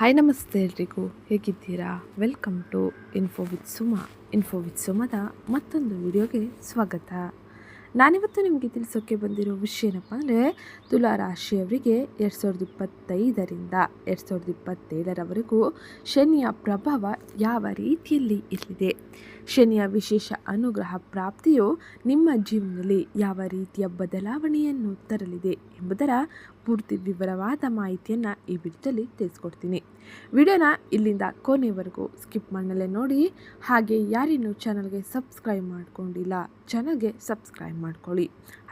Hi ನಮಸ್ತೆ ಎಲ್ರಿಗೂ. ಹೇಗಿದ್ದೀರಾ? Welcome to info with Suma info with ಸುಮದ ಮತ್ತೊಂದು ವಿಡಿಯೋಗೆ ಸ್ವಾಗತ. ನಾನಿವತ್ತು ನಿಮಗೆ ತಿಳಿಸೋಕ್ಕೆ ಬಂದಿರೋ ವಿಷಯ ಏನಪ್ಪ ಅಂದರೆ, ತುಲಾ ರಾಶಿಯವರಿಗೆ ಎರಡು ಸಾವಿರದ ಇಪ್ಪತ್ತೈದರಿಂದ ಎರಡು ಸಾವಿರದ ಇಪ್ಪತ್ತೇಳರವರೆಗೂ ಶನಿಯ ಪ್ರಭಾವ ಯಾವ ರೀತಿಯಲ್ಲಿ ಇರಲಿದೆ ಶನಿಯ ವಿಶೇಷ ಅನುಗ್ರಹ ಪ್ರಾಪ್ತಿಯು ನಿಮ್ಮ ಜೀವನದಲ್ಲಿ ಯಾವ ರೀತಿಯ ಬದಲಾವಣೆಯನ್ನು ತರಲಿದೆ ಎಂಬುದರ ಪೂರ್ತಿ ವಿವರವಾದ ಮಾಹಿತಿಯನ್ನು ಈ ವಿಡಿಯೋದಲ್ಲಿ ತಿಳಿಸ್ಕೊಡ್ತೀನಿ. ವಿಡಿಯೋನ ಇಲ್ಲಿಂದ ಕೊನೆವರೆಗೂ ಸ್ಕಿಪ್ ಮಾಡಲೇ ನೋಡಿ, ಹಾಗೆ ಯಾರಿನ್ನೂ ಚಾನಲ್ಗೆ ಸಬ್ಸ್ಕ್ರೈಬ್ ಮಾಡ್ಕೊಂಡಿಲ್ಲ, ಚಾನಲ್ಗೆ ಸಬ್ಸ್ಕ್ರೈಬ್ ಮಾಡ್ಕೊಳ್ಳಿ.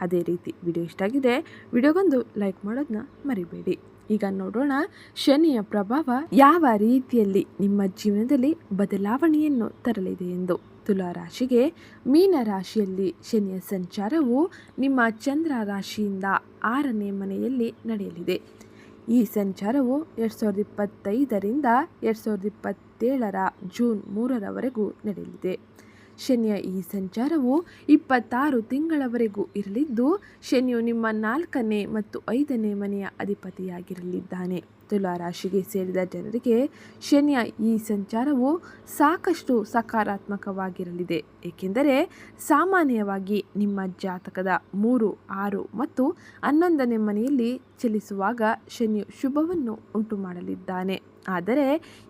ಅದೇ ರೀತಿ ವಿಡಿಯೋ ಇಷ್ಟ ಆಗಿದೆ, ವಿಡಿಯೋಗೊಂದು ಲೈಕ್ ಮಾಡೋದನ್ನ ಮರಿಬೇಡಿ. ಈಗ ನೋಡೋಣ ಶನಿಯ ಪ್ರಭಾವ ಯಾವ ರೀತಿಯಲ್ಲಿ ನಿಮ್ಮ ಜೀವನದಲ್ಲಿ ಬದಲಾವಣೆಯನ್ನು ತರಲಿದೆ ಎಂದು. ತುಲಾ ರಾಶಿಗೆ ಮೀನ ರಾಶಿಯಲ್ಲಿ ಶನಿಯ ಸಂಚಾರವು ನಿಮ್ಮ ಚಂದ್ರ ರಾಶಿಯಿಂದ ಆರನೇ ಮನೆಯಲ್ಲಿ ನಡೆಯಲಿದೆ. ಈ ಸಂಚಾರವು ಎರಡು ಸಾವಿರದ ಇಪ್ಪತ್ತೈದರಿಂದ ಎರಡು ಸಾವಿರದ ಇಪ್ಪತ್ತೇಳರ ಜೂನ್ ಮೂರರವರೆಗೂ ನಡೆಯಲಿದೆ. ಶನಿಯ ಈ ಸಂಚಾರವು ಇಪ್ಪತ್ತಾರು ತಿಂಗಳವರೆಗೂ ಇರಲಿದ್ದು, ಶನಿಯು ನಿಮ್ಮ ನಾಲ್ಕನೇ ಮತ್ತು ಐದನೇ ಮನೆಯ ಅಧಿಪತಿಯಾಗಿರಲಿದ್ದಾನೆ. ತುಲಾರಾಶಿಗೆ ಸೇರಿದ ಜನರಿಗೆ ಶನಿಯ ಈ ಸಂಚಾರವು ಸಾಕಷ್ಟು ಸಕಾರಾತ್ಮಕವಾಗಿರಲಿದೆ. ಏಕೆಂದರೆ, ಸಾಮಾನ್ಯವಾಗಿ ನಿಮ್ಮ ಜಾತಕದ ಮೂರು, ಆರು ಮತ್ತು ಹನ್ನೊಂದನೇ ಮನೆಯಲ್ಲಿ ಚಲಿಸುವಾಗ ಶನಿಯು ಶುಭವನ್ನು ಉಂಟು ಮಾಡಲಿದ್ದಾನೆ ಆದರೆ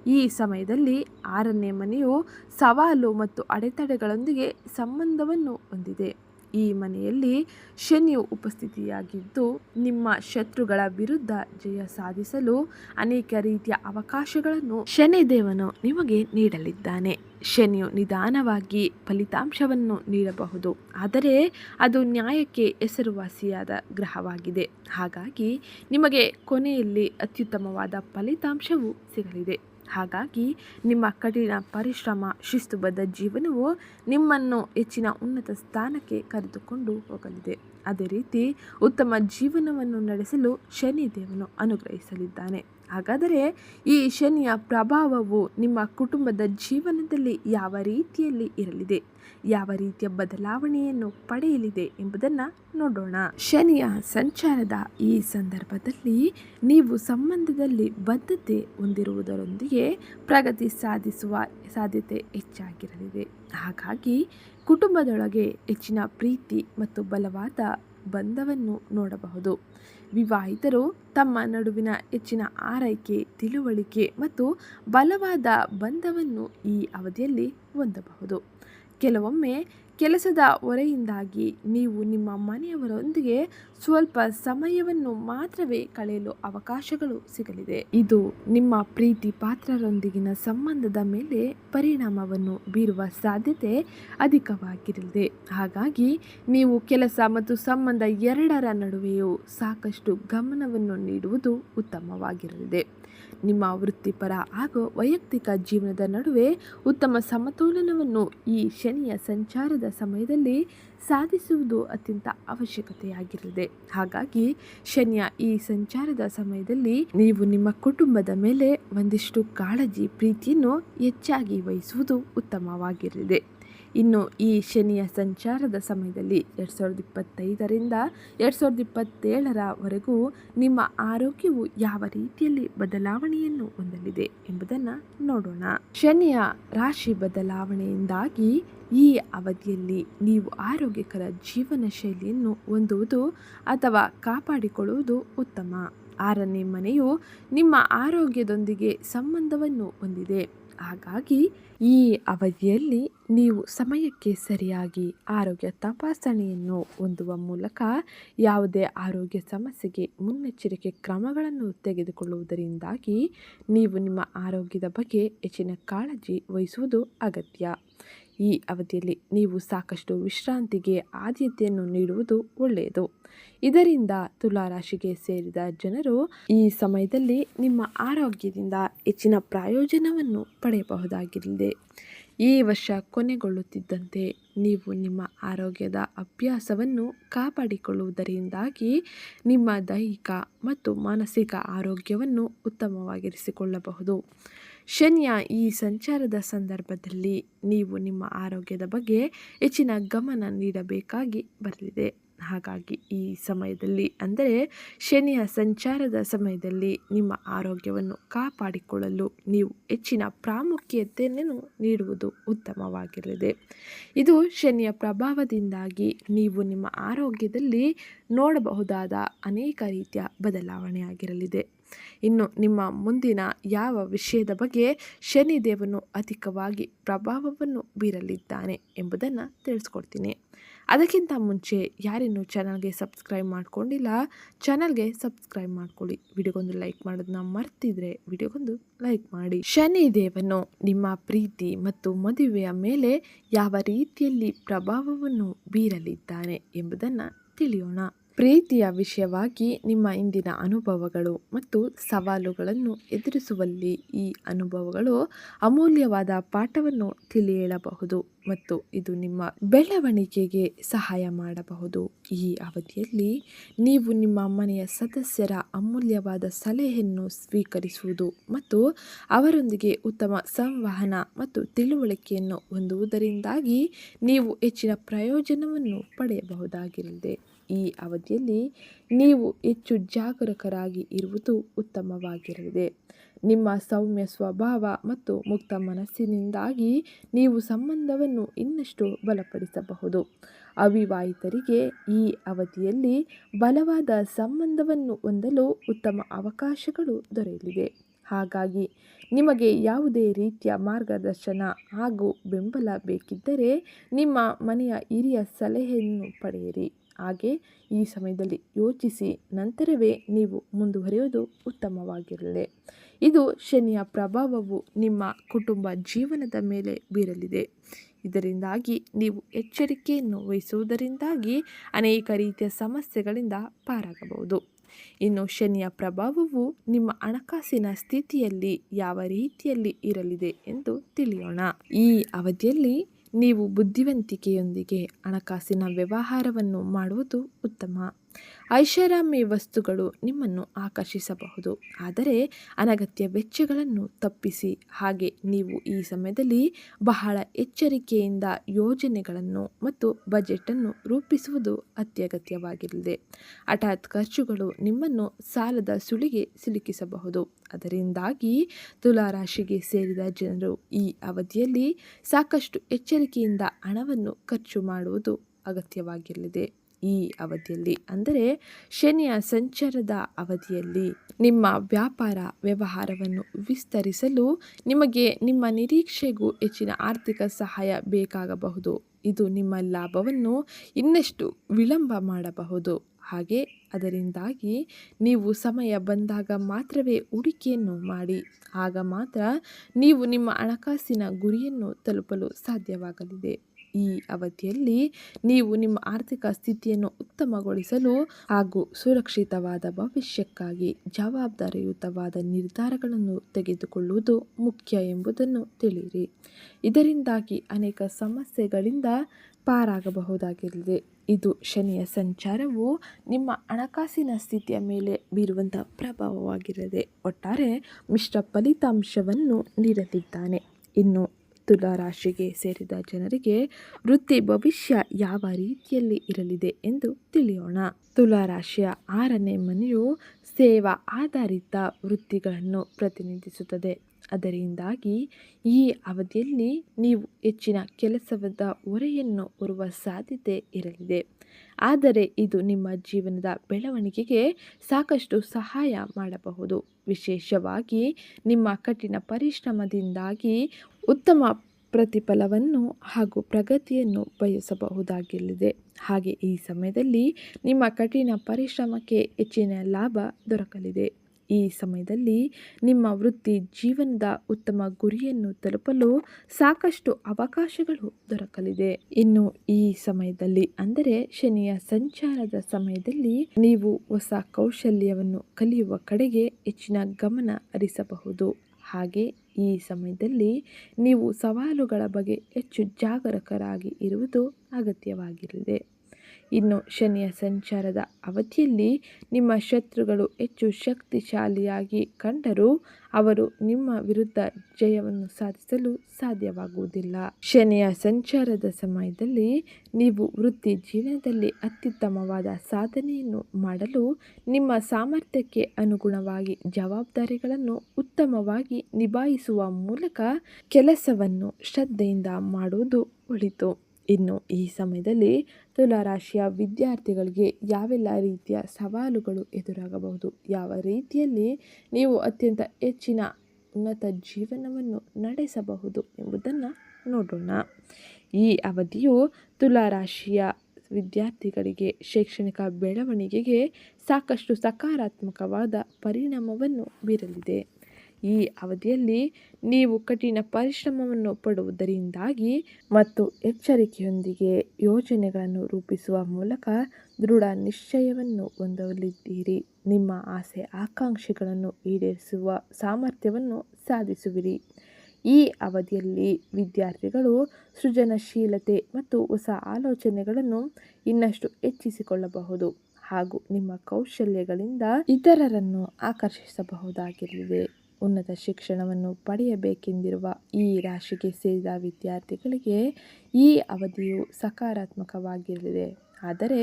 ಈ ಸಮಯದಲ್ಲಿ ಆರನೇ ಮನೆಯು ಸವಾಲು ಮತ್ತು ಅಡೆತಡೆಗಳೊಂದಿಗೆ ಸಂಬಂಧವನ್ನು ಹೊಂದಿದೆ. ಈ ಮನೆಯಲ್ಲಿ ಶನಿಯು ಉಪಸ್ಥಿತಿಯಾಗಿದ್ದು ನಿಮ್ಮ ಶತ್ರುಗಳ ವಿರುದ್ಧ ಜಯ ಸಾಧಿಸಲು ಅನೇಕ ರೀತಿಯ ಅವಕಾಶಗಳನ್ನು ಶನಿದೇವನು ನಿಮಗೆ ನೀಡಲಿದ್ದಾನೆ. ಶನಿಯು ನಿಧಾನವಾಗಿ ಫಲಿತಾಂಶವನ್ನು ನೀಡಬಹುದು. ಆದರೆ ಅದು ನ್ಯಾಯಕ್ಕೆ ಹೆಸರುವಾಸಿಯಾದ ಗ್ರಹವಾಗಿದೆ. ಹಾಗಾಗಿ ನಿಮಗೆ ಕೊನೆಯಲ್ಲಿ ಅತ್ಯುತ್ತಮವಾದ ಫಲಿತಾಂಶವು ಸಿಗಲಿದೆ. ಹಾಗಾಗಿ ನಿಮ್ಮ ಕಠಿಣ ಪರಿಶ್ರಮ, ಶಿಸ್ತುಬದ್ಧ ಜೀವನವು ನಿಮ್ಮನ್ನು ಹೆಚ್ಚಿನ ಉನ್ನತ ಸ್ಥಾನಕ್ಕೆ ಕರೆದುಕೊಂಡು ಹೋಗಲಿದೆ. ಅದೇ ರೀತಿ ಉತ್ತಮ ಜೀವನವನ್ನು ನಡೆಸಲು ಶನಿದೇವನು ಅನುಗ್ರಹಿಸಲಿದ್ದಾನೆ. ಹಾಗಾದರೆ ಈ ಶನಿಯ ಪ್ರಭಾವವು ನಿಮ್ಮ ಕುಟುಂಬದ ಜೀವನದಲ್ಲಿ ಯಾವ ರೀತಿಯಲ್ಲಿ ಇರಲಿದೆ? ಯಾವ ರೀತಿಯ ಬದಲಾವಣೆಯನ್ನು ಪಡೆಯಲಿದೆ ಎಂಬುದನ್ನು ನೋಡೋಣ. ಶನಿಯ ಸಂಚಾರದ ಈ ಸಂದರ್ಭದಲ್ಲಿ ನೀವು ಸಂಬಂಧದಲ್ಲಿ ಬದ್ಧತೆ ಹೊಂದಿರುವುದರೊಂದಿಗೆ ಪ್ರಗತಿ ಸಾಧಿಸುವ ಸಾಧ್ಯತೆ ಹೆಚ್ಚಾಗಿರಲಿದೆ. ಹಾಗಾಗಿ ಕುಟುಂಬದೊಳಗೆ ಹೆಚ್ಚಿನ ಪ್ರೀತಿ ಮತ್ತು ಬಲವಾದ ಬಂಧವನ್ನು ನೋಡಬಹುದು. ವಿವಾಹಿತರು ತಮ್ಮ ನಡುವಿನ ಹೆಚ್ಚಿನ ಆರೈಕೆ ತಿಳುವಳಿಕೆ ಮತ್ತು ಬಲವಾದ ಬಂಧವನ್ನು ಈ ಅವಧಿಯಲ್ಲಿ ಹೊಂದಬಹುದು. ಕೆಲವೊಮ್ಮೆ ಕೆಲಸದ ಹೊರೆಯಿಂದಾಗಿ ನೀವು ನಿಮ್ಮ ಮನೆಯವರೊಂದಿಗೆ ಸ್ವಲ್ಪ ಸಮಯವನ್ನು ಮಾತ್ರವೇ ಕಳೆಯಲು ಅವಕಾಶಗಳು ಸಿಗಲಿದೆ. ಇದು ನಿಮ್ಮ ಪ್ರೀತಿ ಪಾತ್ರರೊಂದಿಗಿನ ಸಂಬಂಧದ ಮೇಲೆ ಪರಿಣಾಮವನ್ನು ಬೀರುವ ಸಾಧ್ಯತೆ ಅಧಿಕವಾಗಿರಲಿದೆ. ಹಾಗಾಗಿ ನೀವು ಕೆಲಸ ಮತ್ತು ಸಂಬಂಧ ಎರಡರ ನಡುವೆಯೂ ಸಾಕಷ್ಟು ಗಮನವನ್ನು ನೀಡುವುದು ಉತ್ತಮವಾಗಿರಲಿದೆ. ನಿಮ್ಮ ವೃತ್ತಿಪರ ಹಾಗೂ ವೈಯಕ್ತಿಕ ಜೀವನದ ನಡುವೆ ಉತ್ತಮ ಸಮತೋಲನವನ್ನು ಈ ಶನಿಯ ಸಂಚಾರದ ಸಮಯದಲ್ಲಿ ಸಾಧಿಸುವುದು ಅತ್ಯಂತ ಅವಶ್ಯಕತೆಯಾಗಿರಲಿದೆ. ಹಾಗಾಗಿ ಶನಿಯ ಈ ಸಂಚಾರದ ಸಮಯದಲ್ಲಿ ನೀವು ನಿಮ್ಮ ಕುಟುಂಬದ ಮೇಲೆ ಒಂದಿಷ್ಟು ಕಾಳಜಿ, ಪ್ರೀತಿಯನ್ನು ಹೆಚ್ಚಾಗಿ ವಹಿಸುವುದು ಉತ್ತಮವಾಗಿರಲಿದೆ. ಇನ್ನು ಈ ಶನಿಯ ಸಂಚಾರದ ಸಮಯದಲ್ಲಿ ಎರಡು ಸಾವಿರದ ಇಪ್ಪತ್ತೈದರಿಂದ ಎರಡು ಸಾವಿರದ ಇಪ್ಪತ್ತೇಳರವರೆಗೂ ನಿಮ್ಮ ಆರೋಗ್ಯವು ಯಾವ ರೀತಿಯಲ್ಲಿ ಬದಲಾವಣೆಯನ್ನು ಹೊಂದಲಿದೆ ಎಂಬುದನ್ನು ನೋಡೋಣ. ಶನಿಯ ರಾಶಿ ಬದಲಾವಣೆಯಿಂದಾಗಿ ಈ ಅವಧಿಯಲ್ಲಿ ನೀವು ಆರೋಗ್ಯಕರ ಜೀವನ ಶೈಲಿಯನ್ನು ಹೊಂದುವುದು ಅಥವಾ ಕಾಪಾಡಿಕೊಳ್ಳುವುದು ಉತ್ತಮ. ಆರನೇ ಮನೆಯು ನಿಮ್ಮ ಆರೋಗ್ಯದೊಂದಿಗೆ ಸಂಬಂಧವನ್ನು ಹೊಂದಿದೆ. ಹಾಗಾಗಿ ಈ ಅವಧಿಯಲ್ಲಿ ನೀವು ಸಮಯಕ್ಕೆ ಸರಿಯಾಗಿ ಆರೋಗ್ಯ ತಪಾಸಣೆಯನ್ನು ಹೊಂದುವ ಮೂಲಕ ಯಾವುದೇ ಆರೋಗ್ಯ ಸಮಸ್ಯೆಗೆ ಮುನ್ನೆಚ್ಚರಿಕೆ ಕ್ರಮಗಳನ್ನು ತೆಗೆದುಕೊಳ್ಳುವುದರಿಂದಾಗಿ ನೀವು ನಿಮ್ಮ ಆರೋಗ್ಯದ ಬಗ್ಗೆ ಹೆಚ್ಚಿನ ಕಾಳಜಿ ವಹಿಸುವುದು ಅಗತ್ಯ. ಈ ಅವಧಿಯಲ್ಲಿ ನೀವು ಸಾಕಷ್ಟು ವಿಶ್ರಾಂತಿಗೆ ಆದ್ಯತೆಯನ್ನು ನೀಡುವುದು ಒಳ್ಳೆಯದು. ಇದರಿಂದ ತುಲಾರಾಶಿಗೆ ಸೇರಿದ ಜನರು ಈ ಸಮಯದಲ್ಲಿ ನಿಮ್ಮ ಆರೋಗ್ಯದಿಂದ ಹೆಚ್ಚಿನ ಪ್ರಯೋಜನವನ್ನು ಪಡೆಯಬಹುದಾಗಿದೆ ಈ ವರ್ಷ ಕೊನೆಗೊಳ್ಳುತ್ತಿದ್ದಂತೆ ನೀವು ನಿಮ್ಮ ಆರೋಗ್ಯದ ಅಭ್ಯಾಸವನ್ನು ಕಾಪಾಡಿಕೊಳ್ಳುವುದರಿಂದಾಗಿ ನಿಮ್ಮ ದೈಹಿಕ ಮತ್ತು ಮಾನಸಿಕ ಆರೋಗ್ಯವನ್ನು ಉತ್ತಮವಾಗಿರಿಸಿಕೊಳ್ಳಬಹುದು. ಶನಿಯ ಈ ಸಂಚಾರದ ಸಂದರ್ಭದಲ್ಲಿ ನೀವು ನಿಮ್ಮ ಆರೋಗ್ಯದ ಬಗ್ಗೆ ಹೆಚ್ಚಿನ ಗಮನ ನೀಡಬೇಕಾಗಿ ಬರಲಿದೆ. ಹಾಗಾಗಿ ಈ ಸಮಯದಲ್ಲಿ, ಅಂದರೆ ಶನಿಯ ಸಂಚಾರದ ಸಮಯದಲ್ಲಿ ನಿಮ್ಮ ಆರೋಗ್ಯವನ್ನು ಕಾಪಾಡಿಕೊಳ್ಳಲು ನೀವು ಹೆಚ್ಚಿನ ಪ್ರಾಮುಖ್ಯತೆಯನ್ನು ನೀಡುವುದು ಉತ್ತಮವಾಗಿರಲಿದೆ ಇದು ಶನಿಯ ಪ್ರಭಾವದಿಂದಾಗಿ ನೀವು ನಿಮ್ಮ ಆರೋಗ್ಯದಲ್ಲಿ ನೋಡಬಹುದಾದ ಅನೇಕ ರೀತಿಯ ಬದಲಾವಣೆಯಾಗಿರಲಿದೆ ಇನ್ನು ನಿಮ್ಮ ಮುಂದಿನ ಯಾವ ವಿಷಯದ ಬಗ್ಗೆ ಶನಿದೇವನು ಅಧಿಕವಾಗಿ ಪ್ರಭಾವವನ್ನು ಬೀರಲಿದ್ದಾನೆ ಎಂಬುದನ್ನು ತಿಳಿಸ್ಕೊಡ್ತೀನಿ. ಅದಕ್ಕಿಂತ ಮುಂಚೆ ಯಾರಿನ್ನೂ ಚಾನಲ್ಗೆ ಸಬ್ಸ್ಕ್ರೈಬ್ ಮಾಡ್ಕೊಂಡಿಲ್ಲ, ಚಾನಲ್ಗೆ ಸಬ್ಸ್ಕ್ರೈಬ್ ಮಾಡ್ಕೊಳ್ಳಿ. ವಿಡಿಯೋಗೊಂದು ಲೈಕ್ ಮಾಡೋದನ್ನ ಮರ್ತಿದ್ರೆ ವಿಡಿಯೋಗೊಂದು ಲೈಕ್ ಮಾಡಿ. ಶನಿ ದೇವನು ನಿಮ್ಮ ಪ್ರೀತಿ ಮತ್ತು ಮದುವೆಯ ಮೇಲೆ ಯಾವ ರೀತಿಯಲ್ಲಿ ಪ್ರಭಾವವನ್ನು ಬೀರಲಿದ್ದಾನೆ ಎಂಬುದನ್ನು ತಿಳಿಯೋಣ. ಪ್ರೀತಿಯ ವಿಷಯವಾಗಿ ನಿಮ್ಮ ಇಂದಿನ ಅನುಭವಗಳು ಮತ್ತು ಸವಾಲುಗಳನ್ನು ಎದುರಿಸುವಲ್ಲಿ ಈ ಅನುಭವಗಳು ಅಮೂಲ್ಯವಾದ ಪಾಠವನ್ನು ತಿಳಿಯೇಳಬಹುದು ಮತ್ತು ಇದು ನಿಮ್ಮ ಬೆಳವಣಿಗೆಗೆ ಸಹಾಯ ಮಾಡಬಹುದು. ಈ ಅವಧಿಯಲ್ಲಿ ನೀವು ನಿಮ್ಮ ಮನೆಯ ಸದಸ್ಯರ ಅಮೂಲ್ಯವಾದ ಸಲಹೆಯನ್ನು ಸ್ವೀಕರಿಸುವುದು ಮತ್ತು ಅವರೊಂದಿಗೆ ಉತ್ತಮ ಸಂವಹನ ಮತ್ತು ತಿಳುವಳಿಕೆಯನ್ನು ಹೊಂದುವುದರಿಂದಾಗಿ ನೀವು ಹೆಚ್ಚಿನ ಪ್ರಯೋಜನವನ್ನು ಪಡೆಯಬಹುದಾಗಿರಲಿದೆ. ಈ ಅವಧಿಯಲ್ಲಿ ನೀವು ಹೆಚ್ಚು ಜಾಗರೂಕರಾಗಿ ಇರುವುದು ಉತ್ತಮವಾಗಿರಲಿದೆ. ನಿಮ್ಮ ಸೌಮ್ಯ ಸ್ವಭಾವ ಮತ್ತು ಮುಕ್ತ ಮನಸ್ಸಿನಿಂದಾಗಿ ನೀವು ಸಂಬಂಧವನ್ನು ಇನ್ನಷ್ಟು ಬಲಪಡಿಸಬಹುದು. ಅವಿವಾಹಿತರಿಗೆ ಈ ಅವಧಿಯಲ್ಲಿ ಬಲವಾದ ಸಂಬಂಧವನ್ನು ಹೊಂದಲು ಉತ್ತಮ ಅವಕಾಶಗಳು ದೊರೆಯಲಿದೆ. ಹಾಗಾಗಿ ನಿಮಗೆ ಯಾವುದೇ ರೀತಿಯ ಮಾರ್ಗದರ್ಶನ ಹಾಗೂ ಬೆಂಬಲ ಬೇಕಿದ್ದರೆ ನಿಮ್ಮ ಮನೆಯ ಹಿರಿಯ ಸಲಹೆಯನ್ನು ಪಡೆಯಿರಿ. ಹಾಗೆ ಈ ಸಮಯದಲ್ಲಿ ಯೋಚಿಸಿ ನಂತರವೇ ನೀವು ಮುಂದುವರಿಯುವುದು ಉತ್ತಮವಾಗಿರಲಿ. ಇದು ಶನಿಯ ಪ್ರಭಾವವು ನಿಮ್ಮ ಕುಟುಂಬ ಜೀವನದ ಮೇಲೆ ಬೀರಲಿದೆ. ಇದರಿಂದಾಗಿ ನೀವು ಎಚ್ಚರಿಕೆಯನ್ನು ವಹಿಸುವುದರಿಂದಾಗಿ ಅನೇಕ ರೀತಿಯ ಸಮಸ್ಯೆಗಳಿಂದ ಪಾರಾಗಬಹುದು. ಇನ್ನು ಶನಿಯ ಪ್ರಭಾವವು ನಿಮ್ಮ ಹಣಕಾಸಿನ ಸ್ಥಿತಿಯಲ್ಲಿ ಯಾವ ರೀತಿಯಲ್ಲಿ ಇರಲಿದೆ ಎಂದು ತಿಳಿಯೋಣ. ಈ ಅವಧಿಯಲ್ಲಿ ನೀವು ಬುದ್ಧಿವಂತಿಕೆಯೊಂದಿಗೆ ಹಣಕಾಸಿನ ವ್ಯವಹಾರವನ್ನು ಮಾಡುವುದು ಉತ್ತಮ. ಐಷಾರಾಮಿ ವಸ್ತುಗಳು ನಿಮ್ಮನ್ನು ಆಕರ್ಷಿಸಬಹುದು. ಆದರೆ ಅನಗತ್ಯ ವೆಚ್ಚಗಳನ್ನು ತಪ್ಪಿಸಿ. ಹಾಗೆ ನೀವು ಈ ಸಮಯದಲ್ಲಿ ಬಹಳ ಎಚ್ಚರಿಕೆಯಿಂದ ಯೋಜನೆಗಳನ್ನು ಮತ್ತು ಬಜೆಟನ್ನು ರೂಪಿಸುವುದು ಅತ್ಯಗತ್ಯವಾಗಿರಲಿದೆ. ಹಠಾತ್ ಖರ್ಚುಗಳು ನಿಮ್ಮನ್ನು ಸಾಲದ ಸುಳಿಗೆ ಸಿಲುಕಿಸಬಹುದು. ಅದರಿಂದಾಗಿ ತುಲಾರಾಶಿಗೆ ಸೇರಿದ ಜನರು ಈ ಅವಧಿಯಲ್ಲಿ ಸಾಕಷ್ಟು ಎಚ್ಚರಿಕೆಯಿಂದ ಹಣವನ್ನು ಖರ್ಚು ಮಾಡುವುದು ಅಗತ್ಯವಾಗಿರಲಿದೆ. ಈ ಅವಧಿಯಲ್ಲಿ. ಅಂದರೆ ಶನಿಯ ಸಂಚಾರದ ಅವಧಿಯಲ್ಲಿ ನಿಮ್ಮ ವ್ಯಾಪಾರ ವ್ಯವಹಾರವನ್ನು ವಿಸ್ತರಿಸಲು ನಿಮಗೆ ನಿಮ್ಮ ನಿರೀಕ್ಷೆಗೂ ಹೆಚ್ಚಿನ ಆರ್ಥಿಕ ಸಹಾಯ ಬೇಕಾಗಬಹುದು. ಇದು ನಿಮ್ಮ ಲಾಭವನ್ನು ಇನ್ನಷ್ಟು ವಿಳಂಬ ಮಾಡಬಹುದು. ಹಾಗೆ ಅದರಿಂದಾಗಿ ನೀವು ಸಮಯ ಬಂದಾಗ ಮಾತ್ರವೇ ಹೂಡಿಕೆಯನ್ನು ಮಾಡಿ, ಆಗ ಮಾತ್ರ ನೀವು ನಿಮ್ಮ ಹಣಕಾಸಿನ ಗುರಿಯನ್ನು ತಲುಪಲು ಸಾಧ್ಯವಾಗಲಿದೆ. ಈ ಅವಧಿಯಲ್ಲಿ ನೀವು ನಿಮ್ಮ ಆರ್ಥಿಕ ಸ್ಥಿತಿಯನ್ನು ಉತ್ತಮಗೊಳಿಸಲು ಹಾಗೂ ಸುರಕ್ಷಿತವಾದ ಭವಿಷ್ಯಕ್ಕಾಗಿ ಜವಾಬ್ದಾರಿಯುತವಾದ ನಿರ್ಧಾರಗಳನ್ನು ತೆಗೆದುಕೊಳ್ಳುವುದು ಮುಖ್ಯ ಎಂಬುದನ್ನು ತಿಳಿಯಿರಿ. ಇದರಿಂದಾಗಿ ಅನೇಕ ಸಮಸ್ಯೆಗಳಿಂದ ಪಾರಾಗಬಹುದಾಗಿರಲಿದೆ. ಇದು ಶನಿಯ ಸಂಚಾರವು ನಿಮ್ಮ ಹಣಕಾಸಿನ ಸ್ಥಿತಿಯ ಮೇಲೆ ಬೀರುವಂಥ ಪ್ರಭಾವವಾಗಿರದೆ ಒಟ್ಟಾರೆ ಮಿಶ್ರ ಫಲಿತಾಂಶವನ್ನು ನೀಡಲಿದ್ದಾನೆ. ಇನ್ನು ತುಲಾ ರಾಶಿಗೆ ಸೇರಿದ ಜನರಿಗೆ ವೃತ್ತಿ ಭವಿಷ್ಯ ಯಾವ ರೀತಿಯಲ್ಲಿ ಇರಲಿದೆ ಎಂದು ತಿಳಿಯೋಣ. ತುಲಾ ರಾಶಿಯ ಆರನೇ ಮನೆಯು ಸೇವಾ ಆಧಾರಿತ ವೃತ್ತಿಗಳನ್ನು ಪ್ರತಿನಿಧಿಸುತ್ತದೆ. ಅದರಿಂದಾಗಿ ಈ ಅವಧಿಯಲ್ಲಿ ನೀವು ಹೆಚ್ಚಿನ ಕೆಲಸದ ಹೊರೆಯನ್ನು ಹೊರುವ ಸಾಧ್ಯತೆ ಇರಲಿದೆ. ಆದರೆ ಇದು ನಿಮ್ಮ ಜೀವನದ ಬೆಳವಣಿಗೆಗೆ ಸಾಕಷ್ಟು ಸಹಾಯ ಮಾಡಬಹುದು. ವಿಶೇಷವಾಗಿ ನಿಮ್ಮ ಕಠಿಣ ಪರಿಶ್ರಮದಿಂದಾಗಿ ಉತ್ತಮ ಪ್ರತಿಫಲವನ್ನು ಹಾಗೂ ಪ್ರಗತಿಯನ್ನು ಬಯಸಬಹುದಾಗಿರಲಿದೆ ಹಾಗೆ ಈ ಸಮಯದಲ್ಲಿ ನಿಮ್ಮ ಕಠಿಣ ಪರಿಶ್ರಮಕ್ಕೆ ಹೆಚ್ಚಿನ ಲಾಭ ದೊರಕಲಿದೆ. ಈ ಸಮಯದಲ್ಲಿ ನಿಮ್ಮ ವೃತ್ತಿ ಜೀವನದ ಉತ್ತಮ ಗುರಿಯನ್ನು ತಲುಪಲು ಸಾಕಷ್ಟು ಅವಕಾಶಗಳು ದೊರಕಲಿದೆ. ಇನ್ನು ಈ ಸಮಯದಲ್ಲಿ, ಅಂದರೆ ಶನಿಯ ಸಂಚಾರದ ಸಮಯದಲ್ಲಿ, ನೀವು ಹೊಸ ಕೌಶಲ್ಯವನ್ನು ಕಲಿಯುವ ಕಡೆಗೆ ಹೆಚ್ಚಿನ ಗಮನ ಹರಿಸಬಹುದು. ಹಾಗೆ ಈ ಸಮಯದಲ್ಲಿ ನೀವು ಸವಾಲುಗಳ ಬಗ್ಗೆ ಹೆಚ್ಚು ಜಾಗರೂಕರಾಗಿ ಇರುವುದು ಅಗತ್ಯವಾಗಿರಲಿದೆ. ಇನ್ನು ಶನಿಯ ಸಂಚಾರದ ಅವಧಿಯಲ್ಲಿ ನಿಮ್ಮ ಶತ್ರುಗಳು ಹೆಚ್ಚು ಶಕ್ತಿಶಾಲಿಯಾಗಿ ಕಂಡರೂ ಅವರು ನಿಮ್ಮ ವಿರುದ್ಧ ಜಯವನ್ನು ಸಾಧಿಸಲು ಸಾಧ್ಯವಾಗುವುದಿಲ್ಲ. ಶನಿಯ ಸಂಚಾರದ ಸಮಯದಲ್ಲಿ ನೀವು ವೃತ್ತಿ ಜೀವನದಲ್ಲಿ ಅತ್ಯುತ್ತಮವಾದ ಸಾಧನೆಯನ್ನು ಮಾಡಲು ನಿಮ್ಮ ಸಾಮರ್ಥ್ಯಕ್ಕೆ ಅನುಗುಣವಾಗಿ ಜವಾಬ್ದಾರಿಗಳನ್ನು ಉತ್ತಮವಾಗಿ ನಿಭಾಯಿಸುವ ಮೂಲಕ ಕೆಲಸವನ್ನು ಶ್ರದ್ಧೆಯಿಂದ ಮಾಡುವುದು ಒಳಿತು. ಇನ್ನು ಈ ಸಮಯದಲ್ಲಿ ತುಲಾರಾಶಿಯ ವಿದ್ಯಾರ್ಥಿಗಳಿಗೆ ಯಾವೆಲ್ಲ ರೀತಿಯ ಸವಾಲುಗಳು ಎದುರಾಗಬಹುದು? ಯಾವ ರೀತಿಯಲ್ಲಿ ನೀವು ಅತ್ಯಂತ ಹೆಚ್ಚಿನ ಉನ್ನತ ಜೀವನವನ್ನು ನಡೆಸಬಹುದು ಎಂಬುದನ್ನು ನೋಡೋಣ. ಈ ಅವಧಿಯು ತುಲಾರಾಶಿಯ ವಿದ್ಯಾರ್ಥಿಗಳಿಗೆ ಶೈಕ್ಷಣಿಕ ಬೆಳವಣಿಗೆಗೆ ಸಾಕಷ್ಟು ಸಕಾರಾತ್ಮಕವಾದ ಪರಿಣಾಮವನ್ನು ಬೀರಲಿದೆ. ಈ ಅವಧಿಯಲ್ಲಿ ನೀವು ಕಠಿಣ ಪರಿಶ್ರಮವನ್ನು ಪಡುವುದರಿಂದಾಗಿ ಮತ್ತು ಎಚ್ಚರಿಕೆಯೊಂದಿಗೆ ಯೋಜನೆಗಳನ್ನು ರೂಪಿಸುವ ಮೂಲಕ ದೃಢ ನಿಶ್ಚಯವನ್ನು ಹೊಂದಲಿದ್ದೀರಿ. ನಿಮ್ಮ ಆಸೆ ಆಕಾಂಕ್ಷೆಗಳನ್ನು ಈಡೇರಿಸುವ ಸಾಮರ್ಥ್ಯವನ್ನು ಸಾಧಿಸುವಿರಿ. ಈ ಅವಧಿಯಲ್ಲಿ ವಿದ್ಯಾರ್ಥಿಗಳು ಸೃಜನಶೀಲತೆ ಮತ್ತು ಹೊಸ ಆಲೋಚನೆಗಳನ್ನು ಇನ್ನಷ್ಟು ಹೆಚ್ಚಿಸಿಕೊಳ್ಳಬಹುದು ಹಾಗೂ ನಿಮ್ಮ ಕೌಶಲ್ಯಗಳಿಂದ ಇತರರನ್ನು ಆಕರ್ಷಿಸಬಹುದಾಗಿರಲಿದೆ ಉನ್ನತ ಶಿಕ್ಷಣವನ್ನು ಪಡೆಯಬೇಕೆಂದಿರುವ ಈ ರಾಶಿಗೆ ಸೇರಿದ ವಿದ್ಯಾರ್ಥಿಗಳಿಗೆ ಈ ಅವಧಿಯು ಸಕಾರಾತ್ಮಕವಾಗಿರಲಿದೆ. ಆದರೆ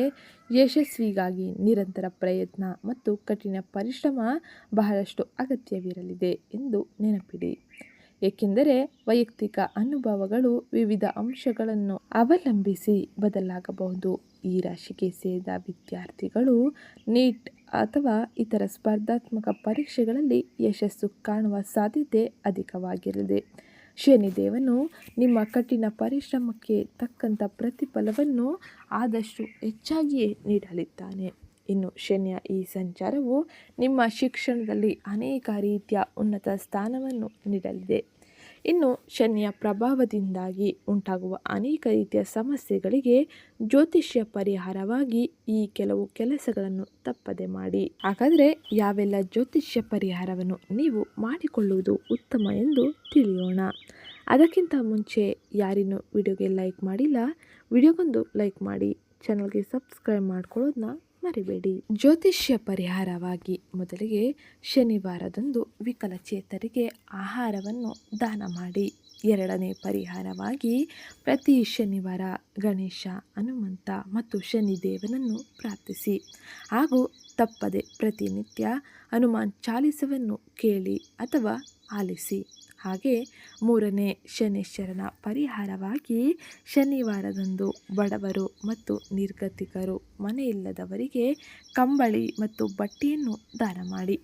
ಯಶಸ್ವಿಗಾಗಿ ನಿರಂತರ ಪ್ರಯತ್ನ ಮತ್ತು ಕಠಿಣ ಪರಿಶ್ರಮ ಬಹಳಷ್ಟು ಅಗತ್ಯವಿರಲಿದೆ ಎಂದು ನೆನಪಿಡಿ. ಏಕೆಂದರೆ ವೈಯಕ್ತಿಕ ಅನುಭವಗಳು ವಿವಿಧ ಅಂಶಗಳನ್ನು ಅವಲಂಬಿಸಿ ಬದಲಾಗಬಹುದು. ಈ ರಾಶಿಗೆ ಸೇರಿದ ವಿದ್ಯಾರ್ಥಿಗಳು ನೀಟ್ ಅಥವಾ ಇತರ ಸ್ಪರ್ಧಾತ್ಮಕ ಪರೀಕ್ಷೆಗಳಲ್ಲಿ ಯಶಸ್ಸು ಕಾಣುವ ಸಾಧ್ಯತೆ ಅಧಿಕವಾಗಿರಲಿದೆ. ಶನಿದೇವನು ನಿಮ್ಮ ಕಠಿಣ ಪರಿಶ್ರಮಕ್ಕೆ ತಕ್ಕಂಥ ಪ್ರತಿಫಲವನ್ನು ಆದಷ್ಟು ಹೆಚ್ಚಾಗಿಯೇ ನೀಡಲಿದ್ದಾನೆ. ಇನ್ನು ಶನಿಯ ಈ ಸಂಚಾರವು ನಿಮ್ಮ ಶಿಕ್ಷಣದಲ್ಲಿ ಅನೇಕ ರೀತಿಯ ಉನ್ನತ ಸ್ಥಾನವನ್ನು ನೀಡಲಿದೆ. ಇನ್ನು ಶನಿಯ ಪ್ರಭಾವದಿಂದಾಗಿ ಉಂಟಾಗುವ ಅನೇಕ ರೀತಿಯ ಸಮಸ್ಯೆಗಳಿಗೆ ಜ್ಯೋತಿಷ್ಯ ಪರಿಹಾರವಾಗಿ ಈ ಕೆಲವು ಕೆಲಸಗಳನ್ನು ತಪ್ಪದೆ ಮಾಡಿ. ಹಾಗಾದರೆ ಯಾವೆಲ್ಲ ಜ್ಯೋತಿಷ್ಯ ಪರಿಹಾರವನ್ನು ನೀವು ಮಾಡಿಕೊಳ್ಳುವುದು ಉತ್ತಮ ಎಂದು ತಿಳಿಯೋಣ. ಅದಕ್ಕಿಂತ ಮುಂಚೆ ಯಾರಿನ್ನೂ ವಿಡಿಯೋಗೆ ಲೈಕ್ ಮಾಡಿಲ್ಲ. ವಿಡಿಯೋಗೊಂದು ಲೈಕ್ ಮಾಡಿ. ಚಾನಲ್ಗೆ ಸಬ್ಸ್ಕ್ರೈಬ್ ಮಾಡ್ಕೊಳ್ಳೋದನ್ನ ಮರಿಬೇಡಿ. ಜ್ಯೋತಿಷ್ಯ ಪರಿಹಾರವಾಗಿ ಮೊದಲಿಗೆ ಶನಿವಾರದಂದು ವಿಕಲಚೇತರಿಗೆ ಆಹಾರವನ್ನು ದಾನ ಮಾಡಿ. ಎರಡನೇ ಪರಿಹಾರವಾಗಿ ಪ್ರತಿ ಶನಿವಾರ ಗಣೇಶ, ಹನುಮಂತ ಮತ್ತು ಶನಿದೇವನನ್ನು ಪ್ರಾರ್ಥಿಸಿ. ಹಾಗೂ ತಪ್ಪದೆ ಪ್ರತಿನಿತ್ಯ ಹನುಮಾನ್ ಚಾಲಿಸವನ್ನು ಕೇಳಿ ಅಥವಾ ಆಲಿಸಿ. ಹಾಗೆ ಮೂರನೇ ಶನೇಶ್ವರನ ಪರಿಹಾರವಾಗಿ ಶನಿವಾರದಂದು ಬಡವರು ಮತ್ತು ನಿರ್ಗತಿಕರು ಮನೆಯಿಲ್ಲದವರಿಗೆ ಕಂಬಳಿ ಮತ್ತು ಬಟ್ಟೆಯನ್ನು ದಾನ ಮಾಡಿ.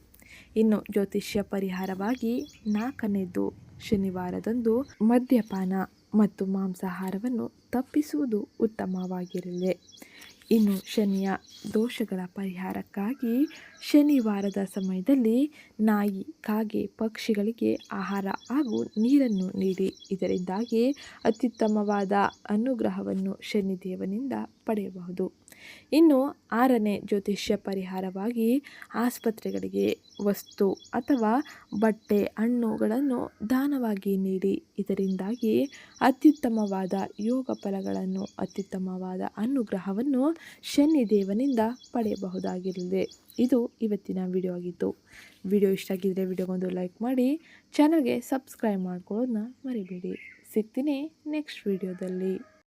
ಇನ್ನು ಜ್ಯೋತಿಷ್ಯ ಪರಿಹಾರವಾಗಿ ನಾಲ್ಕನೇದು ಶನಿವಾರದಂದು ಮದ್ಯಪಾನ ಮತ್ತು ಮಾಂಸಾಹಾರವನ್ನು ತಪ್ಪಿಸುವುದು ಉತ್ತಮವಾಗಿರಲಿದೆ ಇನ್ನು ಶನಿಯ ದೋಷಗಳ ಪರಿಹಾರಕ್ಕಾಗಿ ಶನಿವಾರದ ಸಮಯದಲ್ಲಿ ನಾಯಿ, ಕಾಗೆ, ಪಕ್ಷಿಗಳಿಗೆ ಆಹಾರ ಹಾಗೂ ನೀರನ್ನು ನೀಡಿ. ಇದರಿಂದಾಗಿ ಅತ್ಯುತ್ತಮವಾದ ಅನುಗ್ರಹವನ್ನು ಶನಿದೇವನಿಂದ ಪಡೆಯಬಹುದು. ಇನ್ನು ಆರನೇ ಜ್ಯೋತಿಷ್ಯ ಪರಿಹಾರವಾಗಿ ಆಸ್ಪತ್ರೆಗಳಿಗೆ ವಸ್ತು ಅಥವಾ ಬಟ್ಟೆ, ಹಣ್ಣುಗಳನ್ನು ದಾನವಾಗಿ ನೀಡಿ. ಇದರಿಂದಾಗಿ ಅತ್ಯುತ್ತಮವಾದ ಯೋಗ ಫಲಗಳನ್ನು, ಅತ್ಯುತ್ತಮವಾದ ಅನುಗ್ರಹವನ್ನು ಶನಿದೇವನಿಂದ ಪಡೆಯಬಹುದಾಗಿರಲಿದೆ. ಇದು ಇವತ್ತಿನ ವಿಡಿಯೋ ಆಗಿತ್ತು. ವಿಡಿಯೋ ಇಷ್ಟ ಆಗಿದ್ದರೆ ವಿಡಿಯೋಗೊಂದು ಲೈಕ್ ಮಾಡಿ ಚಾನಲ್ಗೆ ಸಬ್ಸ್ಕ್ರೈಬ್ ಮಾಡ್ಕೊಳ್ಳೋದನ್ನ ಮರಿಬೇಡಿ. ಸಿಗ್ತೀನಿ ನೆಕ್ಸ್ಟ್ ವಿಡಿಯೋದಲ್ಲಿ